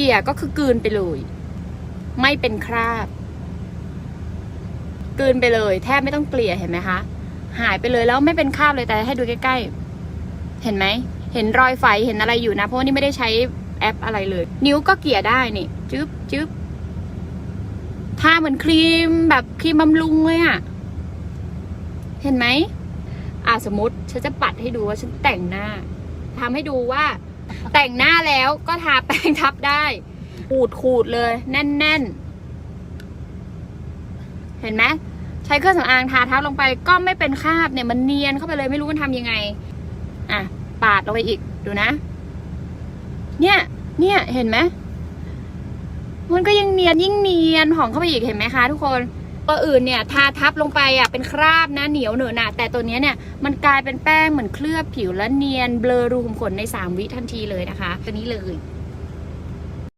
กลี่ยก็คือกลืนไปเลย ไม่เป็นคราบกลืนไปเลย แทบไม่ต้องเกลี่ยเห็นไหมคะ หายไปเลยแล้วไม่เป็นคราบเลยแต่ให้ดูใกล้ๆ เห็นไหม เห็นรอยไฟเห็นอะไรอยู่นะ เพราะว่านี่ไม่ได้ใช้แอปอะไรเลย นิ้วก็เกลี่ยได้นี่จึ๊บจึ๊บทาเหมือนครีมแบบครีมบำรุงเลยอะเห็นไหมอะสมมติฉันจะปัดให้ดูว่าฉันแต่งหน้าทำให้ดูว่า แต่งหน้าแล้วก็ทาแป้งทับได้ขูดขูดเลย แน่นๆ เห็นไหมใช้เครื่องสำอางทาทับลงไปก็ไม่เป็นคราบเนี่ยมันเนียนเข้าไปเลยไม่รู้มันทำยังไง อะ ปาดลงไปอีกดูนะ เนี่ย เนี่ยเห็นไหมมันก็ยังเนียนยิ่งเนียนหอมเข้าไปอีกเห็นไหมคะทุกคน ตัวอื่นเนี่ยทาทับลงไปอะเป็นคราบนะเหนียวเหนอะหนะแต่ตัวนี้เนี่ยมันกลายเป็นแป้งเหมือนเคลือบผิวและเนียนเบลอรูขุมขนใน 3 วิทันทีเลยนะคะ ตัวนี้เลย